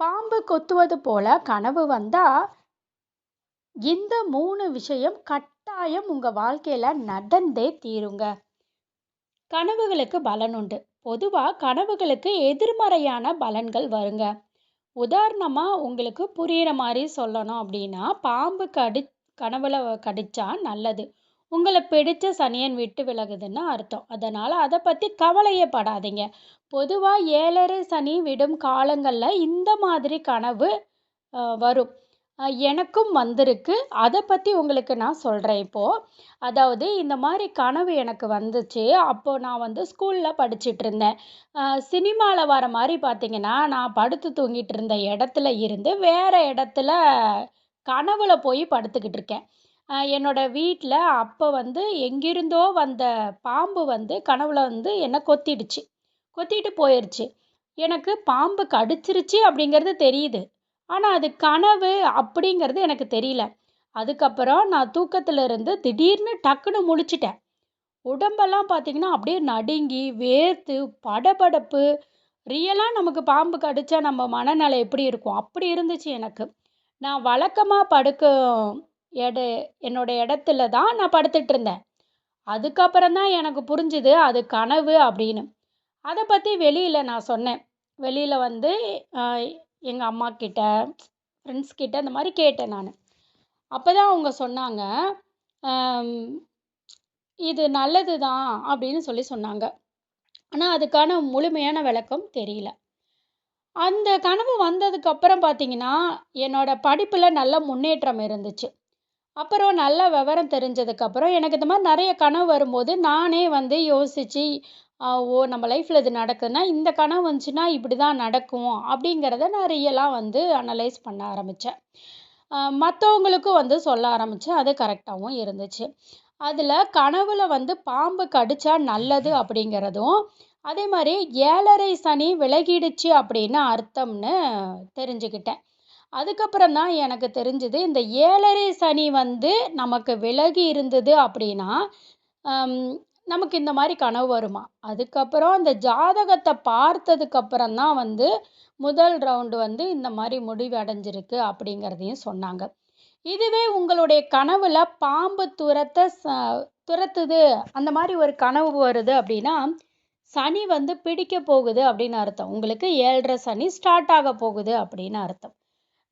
பாம்பு கொத்துவது போல கனவு வந்தா இந்த மூணு விஷயம் கட்டாயம் உங்க வாழ்க்கையில நடந்தே தீருங்க. கனவுகளுக்கு பலன் உண்டு. பொதுவா கனவுகளுக்கு எதிர்மறையான பலன்கள் வருங்க. உதாரணமா உங்களுக்கு புரிகிற மாதிரி சொல்லணும் அப்படின்னா பாம்பு கடி கனவுல கடிச்சா நல்லது. உங்களை பிடிச்ச சனியன் விட்டு விலகுதுன்னு அர்த்தம். அதனால் அதை பற்றி கவலையே படாதீங்க. பொதுவாக ஏழரை சனி விடும் காலங்களில் இந்த மாதிரி கனவு வரும். எனக்கும் வந்திருக்கு. அதை பற்றி உங்களுக்கு நான் சொல்கிறேன் இப்போது அதாவது இந்த மாதிரி கனவு எனக்கு வந்துச்சு. அப்போது நான் வந்து ஸ்கூலில் படிச்சுட்டு இருந்தேன். சினிமாவில் வர மாதிரி பார்த்தீங்கன்னா நான் படுத்து தூங்கிட்டு இருந்த இடத்துல இருந்து வேறு இடத்துல கனவுல போய் படுத்துக்கிட்டு இருக்கேன். என்னோட வீட்டில் அப்போ வந்து எங்கிருந்தோ வந்த பாம்பு வந்து கனவுல வந்து என்னை கொத்திடுச்சு. கொத்திட்டு போயிடுச்சு எனக்கு பாம்பு கடிச்சிருச்சு அப்படிங்கிறது தெரியுது. ஆனால் அது கனவு அப்படிங்கிறது எனக்கு தெரியல. அதுக்கப்புறம் நான் தூக்கத்தில் இருந்து திடீர்னு டக்குன்னு முழிச்சிட்டேன். உடம்பெல்லாம் பார்த்தீங்கன்னா அப்படியே நடுங்கி வேர்த்து படபடப்பு. ரியலாக நமக்கு பாம்பு கடித்தா நம்ம மனநிலை எப்படி இருக்கும்? அப்படி இருந்துச்சு எனக்கு. நான் வழக்கமாக படுக்கும் எட என்னோட இடத்துல தான் நான் படுத்துட்டு இருந்தேன். அதுக்கப்புறம் தான் எனக்கு புரிஞ்சுது அது கனவு அப்படின்னு. அதை பற்றி வெளியில் நான் சொன்னேன். வெளியில் வந்து எங்கள் அம்மா கிட்ட ஃப்ரெண்ட்ஸ் கிட்ட இந்த மாதிரி கேட்டேன் நான். அப்போ தான் அவங்க சொன்னாங்க இது நல்லது தான் அப்படின்னு சொல்லி சொன்னாங்க. ஆனால் அதுக்கான முழுமையான விளக்கம் தெரியல. அந்த கனவு வந்ததுக்கப்புறம் பார்த்திங்கன்னா பார்த்தீங்கன்னா படிப்பில் நல்ல முன்னேற்றம் இருந்துச்சு. அப்புறம் நல்ல விவரம் தெரிஞ்சதுக்கப்புறம் எனக்கு இந்த மாதிரி நிறைய கனவு வரும்போது நானே வந்து யோசித்து ஓ நம்ம லைஃப்பில் இது நடக்குதுன்னா இந்த கனவு வந்துச்சுன்னா இப்படி தான் நடக்கும். அப்படிங்கிறத நான் ரியலாக வந்து அனலைஸ் பண்ண ஆரம்பித்தேன் மற்றவங்களுக்கும் வந்து சொல்ல ஆரம்பித்தேன் அது கரெக்டாகவும் இருந்துச்சு. அதில் கனவில் வந்து பாம்பு கடிச்சா நல்லது அப்படிங்கிறதும் அதே மாதிரி ஏழரை சனி விலகிடுச்சு அப்படின்னு அர்த்தம்னு தெரிஞ்சுக்கிட்டேன். அதுக்கப்புறம் தான் எனக்கு தெரிஞ்சது இந்த ஏழரை சனி வந்து நமக்கு விலகி இருந்தது அப்படின்னா நமக்கு இந்த மாதிரி கனவு வருமா? அதுக்கப்புறம் அந்த ஜாதகத்தை பார்த்ததுக்கப்புறம் தான் வந்து முதல் ரவுண்டு வந்து இந்த மாதிரி முடிவு அடைஞ்சிருக்கு அப்படிங்கிறதையும் சொன்னாங்க. இதுவே உங்களுடைய கனவுல பாம்பு துரத்த ச- துரத்துது அந்த மாதிரி ஒரு கனவு வருது அப்படின்னா சனி வந்து பிடிக்க போகுது அப்படின்னு அர்த்தம். உங்களுக்கு ஏழரை சனி ஸ்டார்ட் ஆக போகுது அப்படின்னு அர்த்தம்.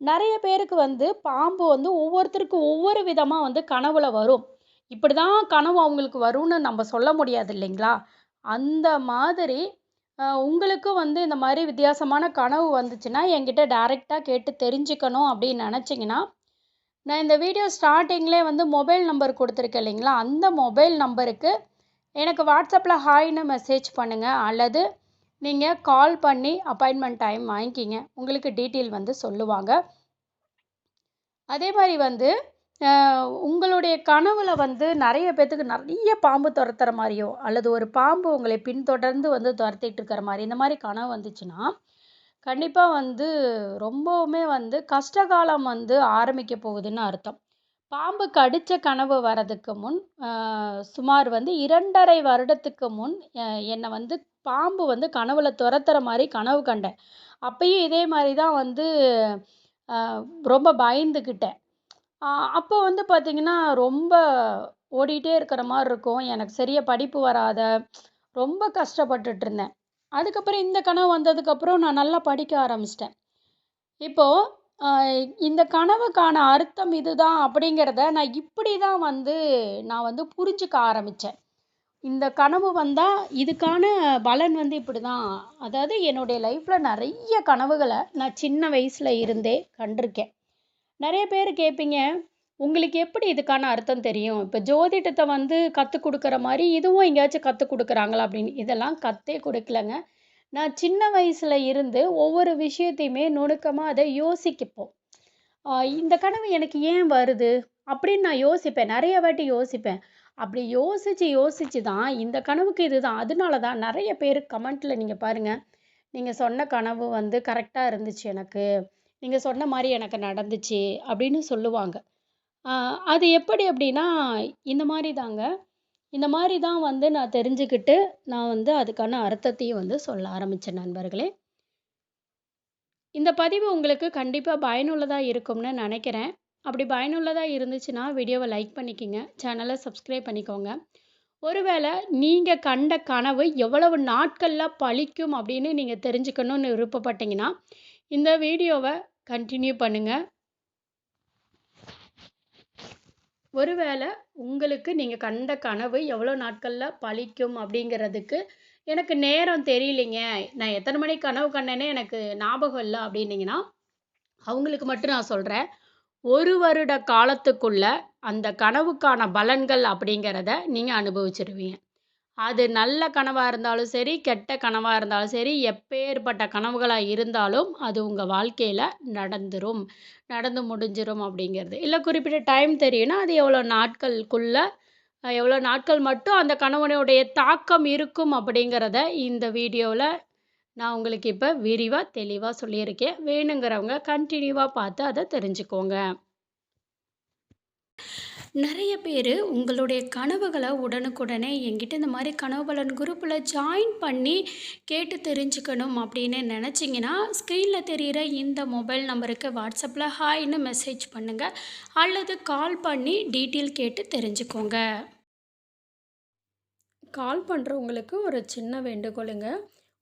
நிறைய பேருக்கு வந்து பாம்பு வந்து ஒவ்வொருத்தருக்கும் ஒவ்வொரு விதமாக வந்து கனவுல வரும். இப்படி தான் கனவு அவங்களுக்கு வரும்னு நம்ம சொல்ல முடியாது இல்லைங்களா? அந்த மாதிரி உங்களுக்கும் வந்து இந்த மாதிரி வித்தியாசமான கனவு வந்துச்சுன்னா என்கிட்ட டைரெக்டாக கேட்டு தெரிஞ்சுக்கணும் அப்படின்னு நினச்சிங்கன்னா நான் இந்த வீடியோ ஸ்டார்டிங்லேயே வந்து மொபைல் நம்பர் கொடுத்துருக்கேன் இல்லைங்களா? அந்த மொபைல் நம்பருக்கு எனக்கு வாட்ஸ்அப்பில் ஹாய்னு மெசேஜ் பண்ணுங்கள் அல்லது நீங்கள் கால் பண்ணி அப்பாயின்மெண்ட் டைம் வாங்கிக்கிங்க. உங்களுக்கு டீட்டெயில் வந்து சொல்லுவாங்க. அதே மாதிரி வந்து உங்களுடைய கனவில் வந்து நிறைய பேர்த்துக்கு நிறைய பாம்பு துரத்துற மாதிரியோ அல்லது ஒரு பாம்பு உங்களை பின்தொடர்ந்து வந்து துரத்திட்டு இருக்கிற மாதிரி இந்த மாதிரி கனவு வந்துச்சுன்னா கண்டிப்பாக வந்து ரொம்பவுமே வந்து கஷ்டகாலம் வந்து ஆரம்பிக்க போகுதுன்னு அர்த்தம். பாம்பு கடித்த கனவு வரதுக்கு முன் சுமார் வந்து இரண்டரை வருடத்துக்கு முன் என்னை வந்து பாம்பு வந்து கனவுல துரத்துற மாதிரி கனவு கண்டேன். அப்பயும் இதே மாதிரி தான் வந்து ரொம்ப பயந்துக்கிட்டேன் அப்போ வந்து பார்த்தீங்கன்னா ரொம்ப ஓடிட்டே இருக்கிற மாதிரி இருக்கும். எனக்கு சரியாக படிப்பு வராத ரொம்ப கஷ்டப்பட்டுட்டு இருந்தேன். அதுக்கப்புறம் இந்த கனவு வந்ததுக்கப்புறம் நான் நல்லா படிக்க ஆரம்பிச்சிட்டேன். இப்போது இந்த கனவுக்கான அர்த்தம் இதுதான் அப்படிங்கிறத நான் இப்படி தான் வந்து நான் வந்து புரிஞ்சுக்க ஆரம்பித்தேன் இந்த கனவு வந்தால் இதுக்கான பலன் வந்து இப்படி தான் அதாவது என்னுடைய லைஃப்பில் நிறைய கனவுகளை நான் சின்ன வயசில் இருந்தே கண்டிருக்கேன். நிறைய பேர் கேட்பீங்க உங்களுக்கு எப்படி இதுக்கான அர்த்தம் தெரியும்? இப்போ ஜோதிடத்தை வந்து கற்றுக் கொடுக்குற மாதிரி இதுவும் எங்கேயாச்சும் கற்றுக் கொடுக்குறாங்களா? அப்படின்னு. இதெல்லாம் கற்றே கொடுக்கலங்க. நான் சின்ன வயசில் இருந்து ஒவ்வொரு விஷயத்தையுமே நுணுக்கமாக அதை யோசிக்கப்போம். இந்த கனவு எனக்கு ஏன் வருது? அப்படின்னு நான் யோசிப்பேன். நிறைய வாட்டி யோசிப்பேன். அப்படி யோசித்து யோசித்து தான் இந்த கனவுக்கு இதுதான். அதனால தான் நிறைய பேர் கமெண்ட்டில் நீங்கள் பாருங்கள் நீங்கள் சொன்ன கனவு வந்து கரெக்டாக இருந்துச்சு எனக்கு. நீங்கள் சொன்ன மாதிரி எனக்கு நடந்துச்சு அப்படின்னு சொல்லுவாங்க. அது எப்படி அப்படின்னா இந்த மாதிரி தாங்க. இந்த மாதிரி தான் வந்து நான் தெரிஞ்சுக்கிட்டு நான் வந்து அதுக்கான அர்த்தத்தையும் வந்து சொல்ல ஆரம்பித்தேன் நண்பர்களே. இந்த பதிவு உங்களுக்கு கண்டிப்பாக பயனுள்ளதாக இருக்கும்னு நினைக்கிறேன். அப்படி பயனுள்ளதாக இருந்துச்சுன்னா வீடியோவை லைக் பண்ணிக்கோங்க. சேனலை சப்ஸ்கிரைப் பண்ணிக்கோங்க. ஒருவேளை நீங்கள் கண்ட கனவு எவ்வளவு நாட்களில் பழிக்கும் அப்படின்னு நீங்கள் தெரிஞ்சுக்கணும்னு விருப்பப்பட்டீங்கன்னா இந்த வீடியோவை கண்டினியூ பண்ணுங்கள் ஒருவேளை உங்களுக்கு நீங்கள் கண்ட கனவு எவ்வளோ நாட்களில் பழிக்கும் அப்படிங்கிறதுக்கு எனக்கு நேரம் தெரியலைங்க. நான் எத்தனை மணிக்கு கனவு கண்டேனே எனக்கு ஞாபகம் இல்லை அப்படின்னீங்கன்னா அவங்களுக்கு மட்டும் நான் சொல்கிறேன் ஒரு வருட காலத்துக்குள்ள அந்த கனவுக்கான பலன்கள் அப்படிங்கிறத நீங்கள் அனுபவிச்சிருவீங்க. அது நல்ல கனவாக இருந்தாலும் சரி கெட்ட கனவாக இருந்தாலும் சரி எப்பேற்பட்ட கனவுகளாக இருந்தாலும் அது உங்கள் வாழ்க்கையில் நடந்துரும். நடந்து முடிஞ்சிரும் அப்படிங்கிறது. இல்லை குறிப்பிட்ட டைம் தெரியும்னா அது எவ்வளோ நாட்களுக்குள்ளே எவ்வளோ நாட்கள் மட்டும் அந்த கணவனுடைய தாக்கம் இருக்கும் அப்படிங்கிறத இந்த வீடியோவில் நான் உங்களுக்கு இப்போ விரிவாக தெளிவாக சொல்லியிருக்கேன். வேணுங்கிறவங்க கண்டினியூவாக பார்த்து அதை தெரிஞ்சுக்கோங்க. நிறைய பேர் உங்களுடைய கனவுகளை உடனுக்குடனே என்கிட்ட இந்த மாதிரி கனவு பலன் குரூப்பில் ஜாயின் பண்ணி கேட்டு தெரிஞ்சுக்கணும் அப்படின்னு நினச்சிங்கன்னா ஸ்க்ரீனில் தெரிகிற இந்த மொபைல் நம்பருக்கு வாட்ஸ்அப்பில் ஹாய்னு மெசேஜ் பண்ணுங்கள் அல்லது கால் பண்ணி டீட்டெயில் கேட்டு தெரிஞ்சுக்கோங்க. கால் பண்ணுறவங்களுக்கு ஒரு சின்ன வேண்டுகோளுங்க.